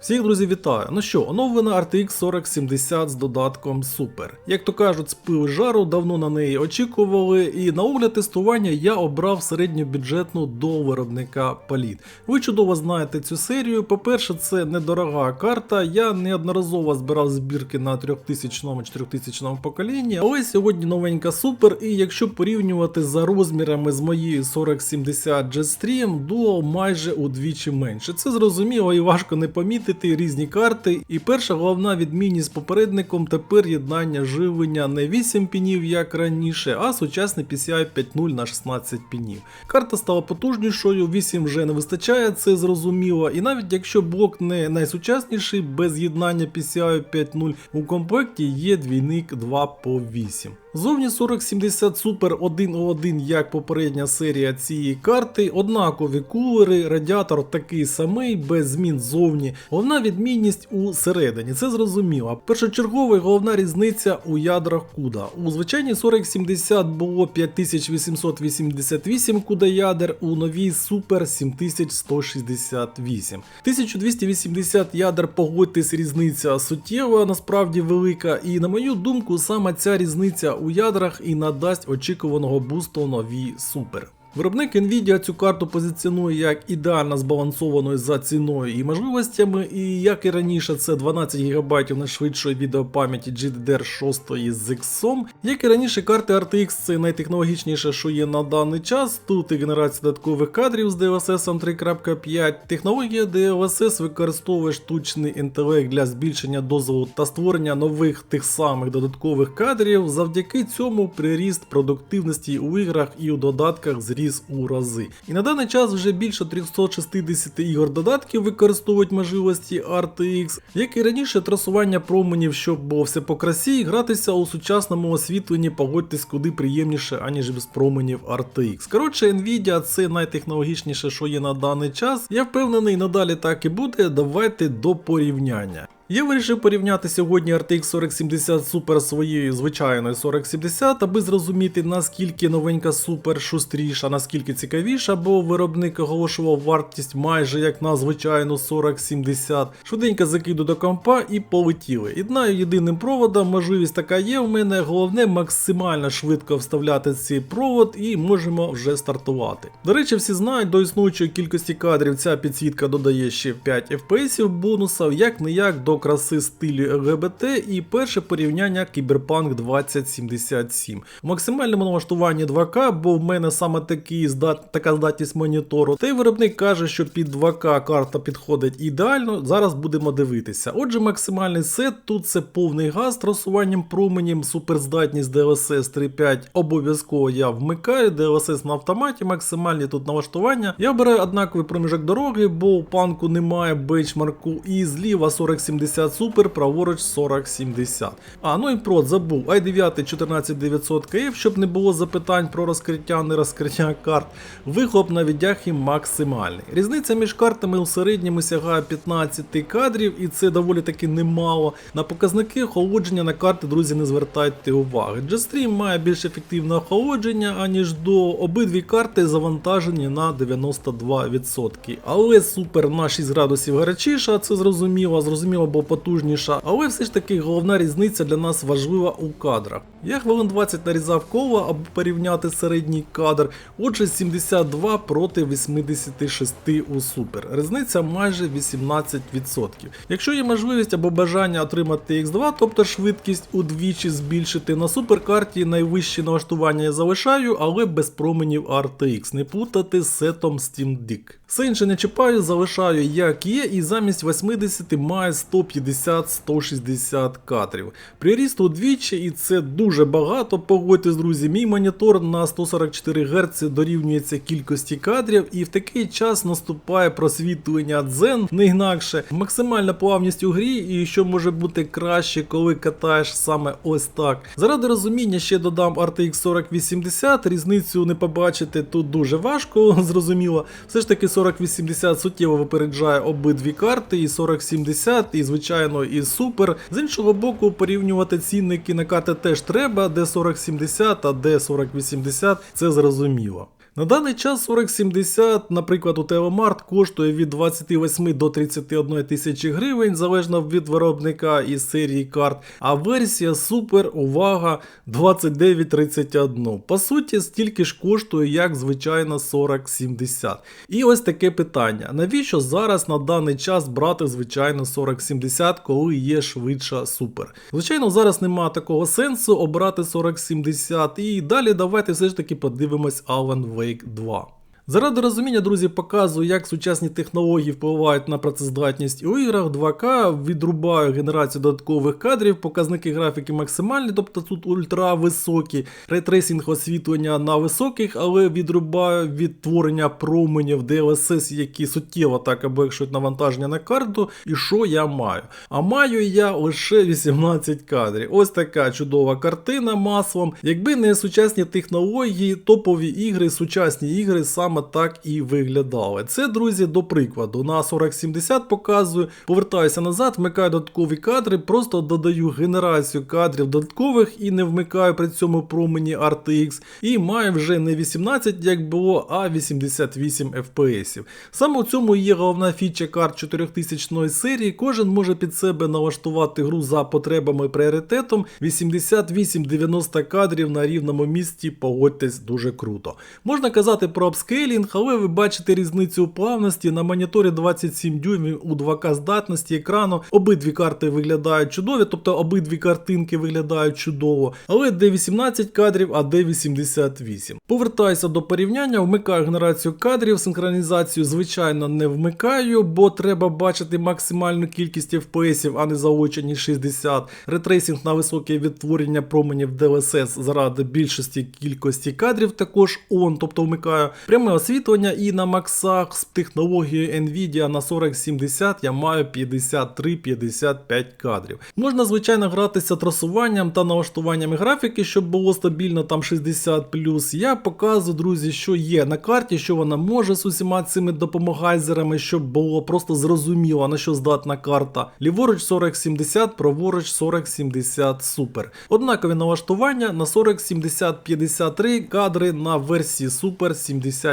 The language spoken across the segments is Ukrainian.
Всіх друзі, вітаю! Ну що, оновлена RTX 4070 з додатком Super. Як то кажуть, з жару давно на неї очікували, і на огляд тестування я обрав середньобюджетну до виробника Palit. Ви чудово знаєте цю серію. По-перше, це недорога карта. Я неодноразово збирав збірки на 3000-4000 поколінні, але сьогодні новенька Super, і якщо порівнювати за розмірами з моєю 4070 Jetstream, Duo майже удвічі менше. Це зрозуміло і важко не помітити різні карти. І перша головна відмінність з попередником тепер єднання живлення не 8 пінів, як раніше, а сучасний PCI 5.0 на 16 пінів. Карта стала потужнішою, 8 вже не вистачає, це зрозуміло. І навіть якщо блок не найсучасніший, без єднання PCI 5.0 у комплекті є двійник 2 по 8. Зовні 4070 Super 1.1, як попередня серія цієї карти, однакові кулери, радіатор такий самий, без змін зовні. Головна відмінність у середині, це зрозуміло. Першочергова і головна різниця у ядрах CUDA. У звичайній 4070 було 5888 CUDA ядер, у новій Super 7168. 1280 ядер, погодьтесь, різниця суттєва, насправді велика, і на мою думку, саме ця різниця у ядрах і надасть очікуваного бусту новій Super. Виробник Nvidia цю карту позиціонує як ідеально збалансованою за ціною і можливостями, і як і раніше, це 12 ГБ найшвидшої відеопам'яті GDDR6 з XOM. Як і раніше, карти RTX це найтехнологічніше, що є на даний час. Тут і генерація додаткових кадрів з DLSS 3.5. Технологія DLSS використовує штучний інтелект для збільшення дозволу та створення нових тих самих додаткових кадрів. Завдяки цьому приріст продуктивності у іграх і у додатках зріс у рази. І на даний час вже більше 360 ігор додатків використовують можливості RTX, як і раніше трасування променів, щоб було все по красі, і гратися у сучасному освітленні, погодьтесь куди приємніше, аніж без променів RTX. Коротше, Nvidia це найтехнологічніше, що є на даний час. Я впевнений, надалі так і буде. Давайте до порівняння. Я вирішив порівняти сьогодні RTX 4070 Super своєю звичайною 4070, аби зрозуміти наскільки новенька Super шустріша, наскільки цікавіша, бо виробник оголошував вартість майже як на звичайну 4070. Швиденько закиду до компа і полетіли. Єднаю єдиним проводом, можливість така є в мене. Головне максимально швидко вставляти цей провод і можемо вже стартувати. До речі, всі знають, до існуючої кількості кадрів ця підсвітка додає ще 5 FPS бонусів, як не як до краси стилю ЛГБТ і перше порівняння Cyberpunk 2077. У максимальному налаштуванні 2К, бо в мене саме такий здат, така здатність монітору. Та й виробник каже, що під 2К карта підходить ідеально. Зараз будемо дивитися. Отже, максимальний сет тут це повний газ трасуванням променів, суперздатність DLSS 3.5. Обов'язково я вмикаю, DLSS на автоматі, максимальні тут налаштування. Я обираю однаковий проміжок дороги, бо у панку немає бенчмарку і зліва 4070 Super, праворуч 4070. А, ну і прот забув. i9 14900KF, щоб не було запитань про розкриття, не розкриття карт. Вихлоп на віддяхі максимальний. Різниця між картами у середньому сягає 15 кадрів, і це доволі таки немало. На показники охолодження на карти, друзі, не звертайте уваги. Jetstream має більш ефективне охолодження, аніж до обидві карти завантажені на 92%. Але супер на 6 градусів гарячіша, це зрозуміло, зрозуміло, бо потужніша, але все ж таки головна різниця для нас важлива у кадрах. Я хвилин 20 нарізав коло, аби порівняти середній кадр, отже 72 проти 86 у супер. Різниця майже 18%. Якщо є можливість або бажання отримати X2, тобто швидкість удвічі збільшити, на суперкарті найвищі налаштування я залишаю, але без променів RTX, не плутати з сетом Steam Deck. Все інше не чіпаю, залишаю як є, і замість 80 має 150-160 кадрів. Приріст удвічі, і це дуже багато. Погодьтесь, друзі, мій монітор на 144 Гц дорівнюється кількості кадрів, і в такий час наступає просвітлення дзен, не інакше. Максимальна плавність у грі, і що може бути краще, коли катаєш саме ось так. Заради розуміння ще додам RTX 4080, різницю не побачити тут дуже важко, зрозуміло. Все ж таки 4080 суттєво випереджає обидві карти, і 4070, і звичайно, і супер. З іншого боку, порівнювати цінники на карти теж треба, де 4070, а де 4080, це зрозуміло. На даний час 4070, наприклад, у Телемарт коштує від 28 до 31 тисячі гривень, залежно від виробника і серії карт. А версія Super, увага, 2931. По суті, стільки ж коштує, як звичайна 4070. І ось таке питання: навіщо зараз на даний час брати звичайну 4070, коли є швидша Super? Звичайно, зараз немає такого сенсу обрати 4070. І далі давайте все ж таки подивимось Alan Wake 2. Заради розуміння, друзі, показую, як сучасні технології впливають на працездатність у іграх 2К, відрубаю генерацію додаткових кадрів, показники графіки максимальні, тобто тут ультра високі, рейтрейсинг освітлення на високих, але відрубаю відтворення променів DLSS, які суттєво так облегшують навантаження на карту. І що я маю? А маю я лише 18 кадрів. Ось така чудова картина маслом. Якби не сучасні технології, топові ігри, сучасні ігри саме так і виглядали. Це, друзі, до прикладу. На 4070 показую, повертаюся назад, вмикаю додаткові кадри, просто додаю генерацію кадрів додаткових і не вмикаю при цьому промені RTX. І маю вже не 18, як було, а 88 FPS. Саме у цьому є головна фіча карт 4000 серії. Кожен може під себе налаштувати гру за потребами і пріоритетом. 88-90 кадрів на рівному місці, погодьтесь, дуже круто. Можна казати про апскейлінг, але ви бачите різницю у плавності. На моніторі 27 дюймів у 2К здатності екрану. Обидві карти виглядають чудові, тобто обидві картинки виглядають чудово. Але де 18 кадрів, а де 88. Повертаюся до порівняння, вмикаю генерацію кадрів, синхронізацію, звичайно, не вмикаю, бо треба бачити максимальну кількість FPS, а не заочені 60. Ретрейсинг на високе відтворення променів DLSS заради більшості кількості кадрів також on, тобто вмикаю пряме освітлення і на максах з технологією Nvidia на 4070 я маю 53-55 кадрів. Можна, звичайно, гратися трасуванням та налаштуваннями графіки, щоб було стабільно там 60 Я показую, друзі, що є на карті, що вона може з усіма цими допомагайзерами, щоб було просто зрозуміло, на що здатна карта. Ліворуч 4070, праворуч 4070 супер. Однакові налаштування на 4070-53 кадри на версії Super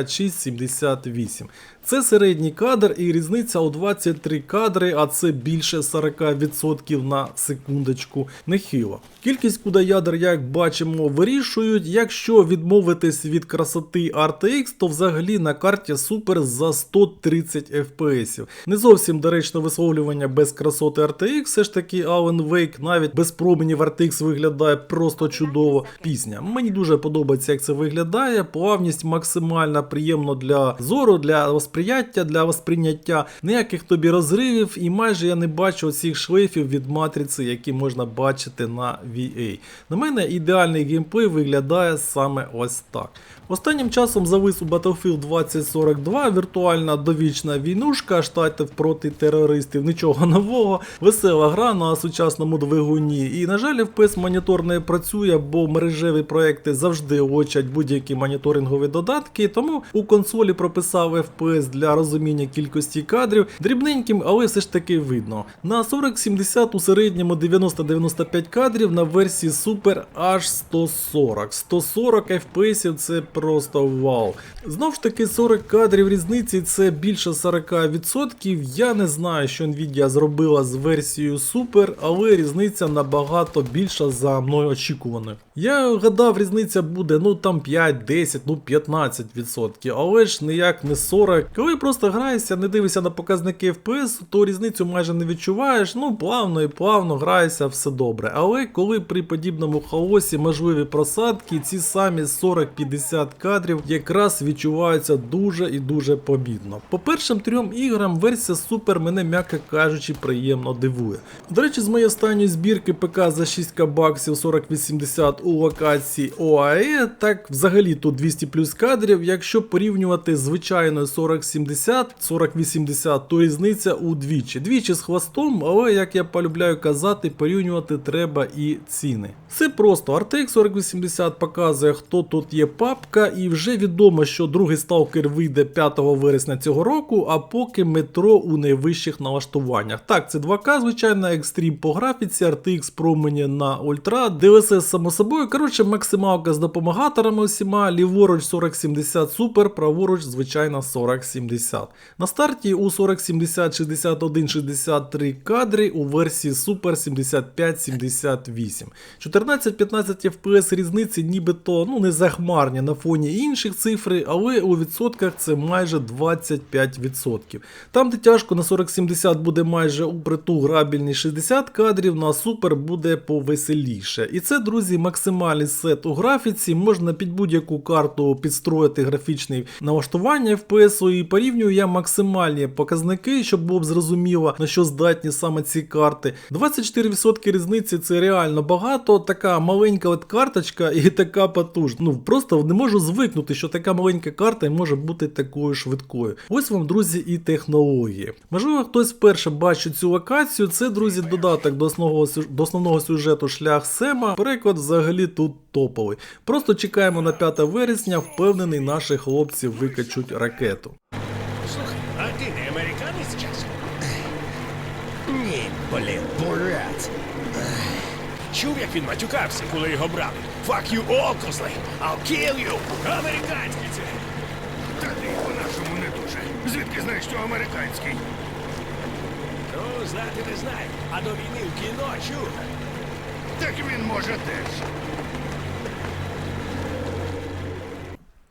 76-78. Це середній кадр і різниця у 23 кадри, а це більше 40% на секундочку нехило. Кількість кудоядер, як бачимо, вирішують. Якщо відмовитись від красоти RTX, то взагалі на карті Super за 130 FPS. Не зовсім доречне висловлювання без красоти RTX, все ж таки Alan Wake навіть без променів RTX виглядає просто чудово. Пісня. Мені дуже подобається, як це виглядає. Плавність максимальна, приємно для зору, для восприяття, для восприйняття. Ніяких тобі розривів, і майже я не бачу цих шлейфів від матриці, які можна бачити на VA. На мене ідеальний геймплей виглядає саме ось так. Останнім часом завис у Battlefield 2042 віртуальна довічна війнушка, штатів проти терористів, нічого нового, весела гра на сучасному двигуні. І, на жаль, FPS монітор не працює, бо мережеві проекти завжди очать будь-які моніторингові додатки, тому у консолі прописав FPS для розуміння кількості кадрів, дрібненьким, але все ж таки видно. На 4070 у середньому 90-95 кадрів, на версії Super аж 140. 140 FPS це просто вау. Знов ж таки 40 кадрів різниці це більше 40%. Я не знаю, що Nvidia зробила з версією Super, але різниця набагато більша за мною очікуваною. Я гадав, різниця буде ну там 5, 10, ну 15%, але ж ніяк не 40. Коли просто граєшся, не дивишся на показники FPS, то різницю майже не відчуваєш. Ну плавно і плавно граєшся, все добре. Але коли при подібному хаосі можливі просадки, ці самі 40-50 кадрів якраз відчуваються дуже і дуже помітно. По першим трьом іграм версія Super мене, м'яко кажучи, приємно дивує. До речі, з моєї останньої збірки ПК за 6 баксів 4080 у локації ОАЕ, так взагалі тут 200 плюс кадрів. Якщо порівнювати з звичайною 4070, 4080, то різниця удвічі. Двічі з хвостом, але як я полюбляю казати, порівнювати треба і ціни. Все просто, RTX 4080 показує, хто тут є папка, і вже відомо, що другий сталкер вийде 5 вересня цього року, а поки метро у найвищих налаштуваннях. Так, це 2К, звичайно, екстрім по графіці, RTX промені на ультра, DLSS само собою. Коротше, максималка з допомагаторами усіма, ліворуч 4070 Super, Super, праворуч, звичайна 4070. На старті у 4070 61 63 кадри, у версії Super 75 78. 14-15 FPS різниці нібито ну, не захмарні на фоні інших цифри, але у відсотках це майже 25%. Там, де тяжко на 4070 буде майже у притул грабільні 60 кадрів, на Super буде повеселіше. І це, друзі, максимальний сет у графіці. Можна під будь-яку карту підстроїти графічні налаштування FPS, і порівнюю я максимальні показники, щоб було б зрозуміло, на що здатні саме ці карти. 24% різниці це реально багато. Така маленька от карточка і така потужна. Ну просто не можу звикнути, що така маленька карта може бути такою швидкою. Ось вам, друзі, і технології. Можливо, хтось вперше бачить цю локацію. Це, друзі, додаток до основного, до основного сюжету шлях Сема. Переклад взагалі тут топовий. Просто чекаємо на 5 вересня, впевнений, наші хлопці викачуть ракету. Слухай, а ти не американець часом? Ні, блін, бурят. Чув, як він матюкався, коли його брали? Fuck you all, козли! I'll kill you! Американський це! Та ти по-нашому не дуже. Звідки знаєш, що американський? Ну, знати не знаю, а до війни в кіно чув. Так він може теж.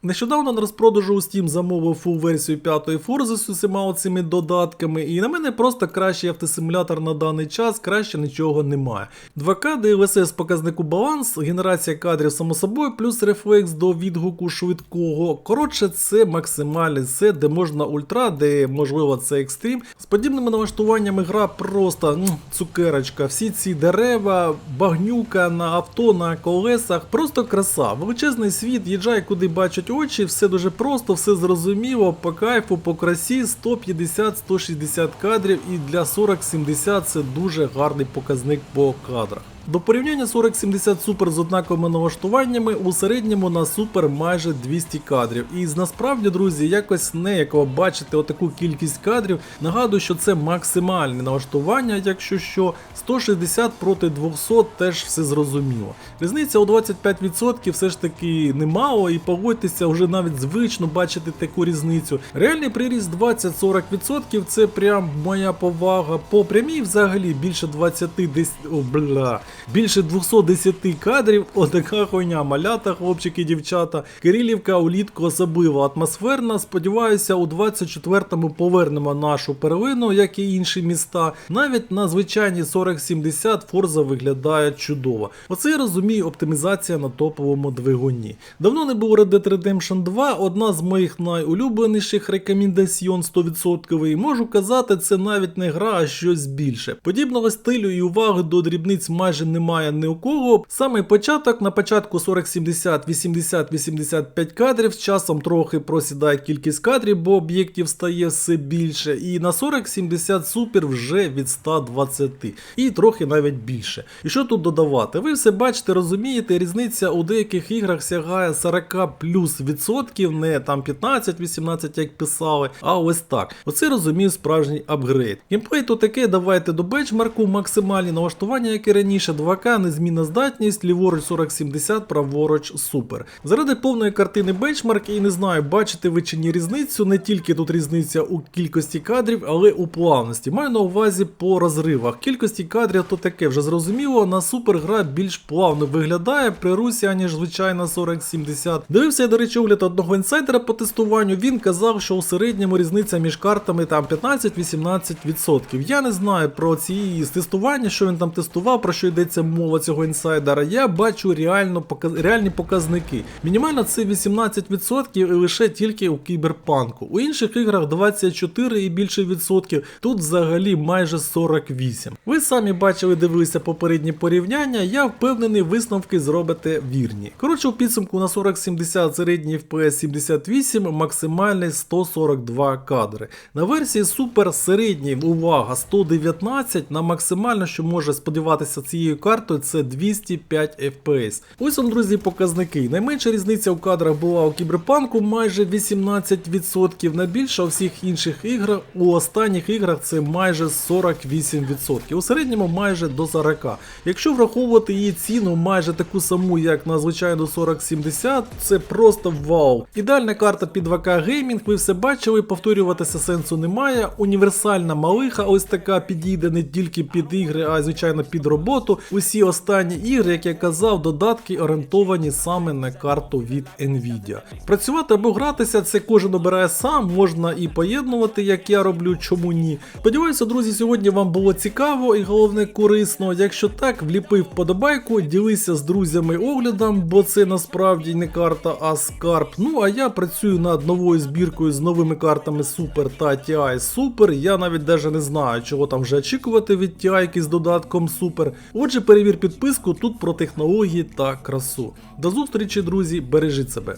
Нещодавно на розпродажу у Steam замовив фул версію 5-ї Forza з усіма цими додатками, і на мене просто кращий автосимулятор на даний час, краще нічого немає. 2К, DLSS показнику баланс, генерація кадрів само собою, плюс рефлекс до відгуку швидкого. Коротше, це максимальний сет, де можна ультра, де можливо це екстрім. З подібними налаштуваннями гра просто м, цукерочка. Всі ці дерева, багнюка на авто, на колесах, просто краса. Величезний світ, їжджай куди бачать очі, все дуже просто, все зрозуміло, по кайфу, по красі, 150-160 кадрів і для 40-70 це дуже гарний показник по кадрах. До порівняння 4070 Super з однаковими налаштуваннями у середньому на Super майже 200 кадрів. І насправді, друзі, якось неяково бачити отаку кількість кадрів. Нагадую, що це максимальне налаштування, якщо що 160 проти 200 теж все зрозуміло. Різниця у 25% все ж таки немало, і погодьтеся, вже навіть звично бачити таку різницю. Реальний приріст 20-40% це прям моя повага. По прямій взагалі більше 20 десь. О, бля. Більше 210 кадрів, отака хуйня, малята, хлопчики, дівчата. Кирилівка улітку особливо атмосферна. Сподіваюся, у 24-му повернемо нашу перлину, як і інші міста. Навіть на звичайній 4070 Форза виглядає чудово. Оце я розумію оптимізація на топовому двигуні. Давно не було Red Dead Redemption 2, одна з моїх найулюбленіших рекомендаціон 100%. І можу казати, це навіть не гра, а щось більше. Подібного стилю і уваги до дрібниць майже немає ні у кого. Саме початок на початку 40-70, 80-85 кадрів. З часом трохи просідає кількість кадрів, бо об'єктів стає все більше. І на 40-70 супер вже від 120. І трохи навіть більше. І що тут додавати? Ви все бачите, розумієте, різниця у деяких іграх сягає 40 плюс відсотків, не там 15-18, як писали, а ось так. Оце розумію справжній апгрейд. Геймплей то таке, давайте до бенчмарку, максимальні налаштування, як і раніше, 2К, незмінна здатність, ліворуч 4070, праворуч супер. Заради повної картини бенчмарк і не знаю, бачите ви чи ні різницю, не тільки тут різниця у кількості кадрів, але у плавності. Маю на увазі по розривах. Кількості кадрів то таке вже зрозуміло, на супер гра більш плавно виглядає при русі, аніж звичайна 4070. Дивився я, до речі, огляд одного інсайдера по тестуванню. Він казав, що у середньому різниця між картами там 15-18%. Я не знаю про ці тестування, що він там тестував, про що йдеться мова цього інсайдера. Я бачу реально показ... реальні показники. Мінімально це 18% і лише тільки у кіберпанку. У інших іграх 24 і більше відсотків. Тут взагалі майже 48. Ви самі бачили, дивилися попередні порівняння. Я впевнений, висновки зробите вірні. Коротше, у підсумку на 40-70 середній FPS 78, максимальний 142 кадри. На версії Super середній, увага, 119 на максимально, що може сподіватися цією цією картою це 205 FPS. Ось он, друзі, показники. Найменша різниця у кадрах була у кіберпанку майже 18%, найбільша у всіх інших іграх. У останніх іграх це майже 48%. У середньому майже до 40%. Якщо враховувати її ціну майже таку саму, як на звичайну 4070, це просто вау. Ідеальна карта під ВК геймінг, ви все бачили, повторюватися сенсу немає. Універсальна малиха, ось така підійде не тільки під ігри, а й звичайно під роботу. Усі останні ігри, як я казав, додатки орієнтовані саме на карту від Nvidia. Працювати або гратися це кожен обирає сам, можна і поєднувати, як я роблю, чому ні. Сподіваюся, друзі, сьогодні вам було цікаво і головне корисно. Якщо так, вліпив вподобайку, ділися з друзями оглядом, бо це насправді не карта, а скарб. Ну а я працюю над новою збіркою з новими картами Super та TI Super. Я навіть даже не знаю, чого там вже очікувати від TI з додатком Super. Отже, перевір підписку тут про технології та красу. До зустрічі, друзі, бережіть себе.